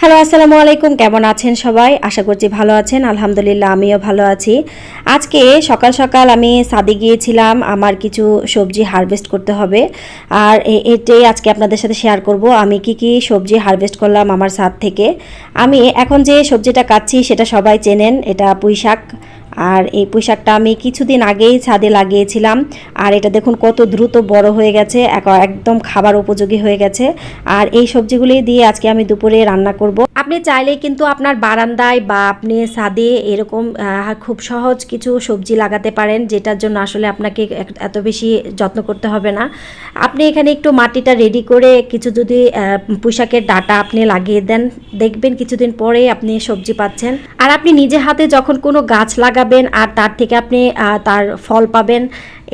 Hello, আসসালামু আলাইকুম। কেমন আছেন সবাই? আশা করছি ভালো আছেন। আলহামদুলিল্লাহ, আমিও ভালো আছি। আজকে সকাল সকাল আমি সাদে গিয়েছিলাম, আমার কিছু সবজি হারভেস্ট করতে হবে। আর এটাই আজকে আপনাদের সাথে শেয়ার করব। আমি কি কি সবজি হারভেস্ট করলাম আমার সাদ থেকে। আমি এখন যে সবজিটা কাটছি, সেটা সবাই চেনেন, এটা পুঁই শাক আর এই পুঁইশাকটা আমি কিছুদিন আগেই ছাদে লাগিয়েছিলাম। আর এটা দেখুন কত দ্রুত বড় হয়ে গেছে, এক- একদম খাবার উপযোগী হয়ে গেছে। আর এই সবজিগুলি দিয়ে আজকে আমি দুপুরে রান্না করব। আপনি চাইলে কিন্তু আপনার বারান্দায় বা আপনি ছাদে এরকম খুব সহজ কিছু সবজি লাগাতে পারেন যেটার জন্য আসলে আপনাকে এত বেশি যত্ন করতে হবে না। আপনি এখানে একটু মাটিটা রেডি করে কিছু যদি আহ, পুঁইশাকের ডাটা আপনি লাগিয়ে দেন দেখবেন কিছুদিন পরে আপনি সবজি পাচ্ছেন। আর আপনি নিজে হাতে যখন কোনো গাছ লাগাবেন আর তার থেকে আপনি তার ফল পাবেন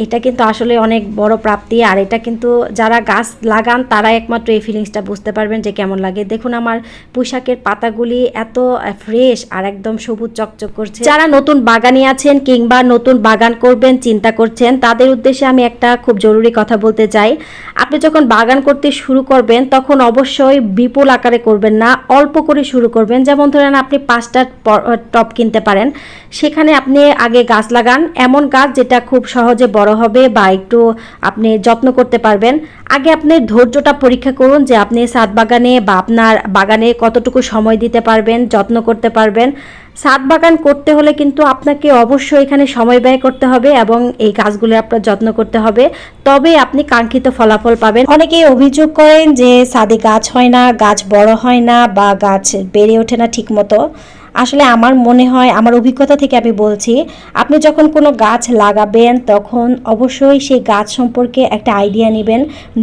এটা কিন্তু আসলে অনেক বড় প্রাপ্তি, আর এটা কিন্তু যারা গাছ লাগান, তারা একমাত্র এই ফিলিংসটা বুঝতে পারবেন যে কেমন লাগে। দেখুন আমার পোশাকের পাতাগুলি এত ফ্রেশ আর একদম সবুজ চকচক করছে। যারা নতুন বাগানি আছেন কিংবা নতুন বাগান করবেন, চিন্তা করছেন, তাদের উদ্দেশ্যে আমি একটা খুব জরুরি কথা বলতে চাই। আপনি যখন বাগান করতে শুরু করবেন, তখন অবশ্যই বিপুল আকারে করবেন না, অল্প করে শুরু করবেন। যেমন ধরেন আপনি পাঁচটা টপ কিনতে পারেন, সেখানে আপনি আগে গাছ লাগান। এমন গাছ যেটা খুব সহজে বড় হবে বা একটু আপনি যত্ন করতে পারবেন। আগে আপনি ধৈর্যটা পরীক্ষা করুন যে আপনি সাত বাগানে বা আপনার বাগানে কতটুকু সময় দিতে পারবেন, যত্ন করতে পারবেন। সাত বাগান করতে হলে কিন্তু আপনাকে অবশ্যই এখানে সময় ব্যয় করতে হবে এবং এই গাছগুলো আপনার যত্ন করতে হবে। তবে আপনি কাঙ্ক্ষিত ফলাফল পাবেন। অনেকেই অভিযোগ করেন যে সাদে গাছ হয় না, গাছ বড় হয় না বা গাছ বেড়ে ওঠে না ঠিক মতো আসলে আমার মনে হয়, আমার অভিজ্ঞতা থেকে আমি বলছি, আপনি যখন কোনো গাছ লাগাবেন, তখন অবশ্যই সেই গাছ সম্পর্কে একটা আইডিয়া নেবেন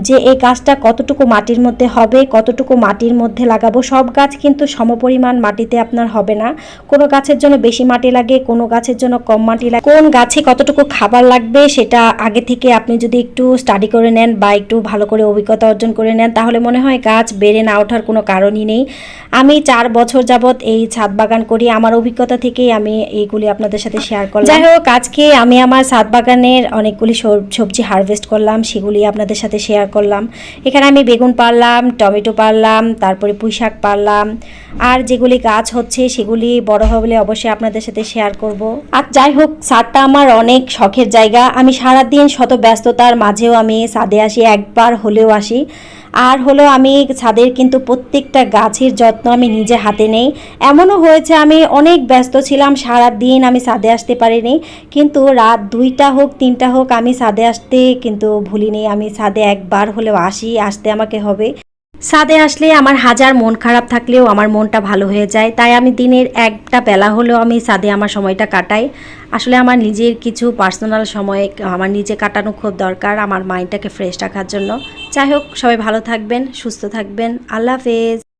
যে এই গাছটা কতটুকু মাটির মধ্যে হবে, কতটুকু মাটির মধ্যে লাগাবো। সব গাছ কিন্তু সমপরিমাণ মাটিতে আপনার হবে না। কোনো গাছের জন্য বেশি মাটি লাগে, কোনো গাছের জন্য কম মাটি লাগে। কোন গাছে কতটুকু খাবার লাগবে, সেটা আগে থেকে আপনি যদি একটু স্টাডি করে নেন বা একটু ভালো করে অভিজ্ঞতা অর্জন করে নেন, তাহলে মনে হয় গাছ বেড়ে না ওঠার কোনো কারণই নেই। আমি চার বছর যাবত এই ছাদ বাগান করি। আমার অভিজ্ঞতা থেকেই আমি এইগুলি আপনাদের সাথে শেয়ার করলাম। যাই হোক আজকে আমি আমার ছাদ বাগানের অনেকগুলি সব- সবজি হারভেস্ট করলাম সেগুলি আপনাদের সাথে শেয়ার করলাম। এখানে আমি বেগুন পারলাম টমেটো পারলাম তারপরে পুঁই শাক পারলাম। আর যেগুলি গাছ হচ্ছে সেগুলি বড় হলে অবশ্যই আপনাদের সাথে শেয়ার করব। আর যাই হোক ছাদটা আমার অনেক শখের জায়গা। আমি সারাদিন শত ব্যস্ততার মাঝেও আমি ছাদে আসি একবার হলেও আসি। আর হলো আমি ছাদের কিন্তু প্রত্যেকটা গাছের যত্ন আমি নিজে হাতে নেই। এমনও হয়েছে আমি অনেক ব্যস্ত ছিলাম সারা দিন আমি ছাদে আসতে পারিনি। কিন্তু রাত দুইটা হোক, তিনটা হোক আমি ছাদে আসতে কিন্তু ভুলিনি। আমি ছাদে একবার হলেও আসি, আসতে আমাকে হবে। ছাদে আসলে আমার হাজার মন খারাপ থাকলেও আমার মনটা ভালো হয়ে যায়। তাই আমি দিনের একটা বেলা হলেও আমি সাদে আমার সময়টা কাটাই। আসলে আমার নিজের কিছু পার্সোনাল সময় আমার নিজে কাটানো খুব দরকার, আমার মাইন্ডটাকে ফ্রেশ রাখার জন্য। যাই হোক, সবাই ভালো থাকবেন, সুস্থ থাকবেন। আল্লাহ হাফেজ।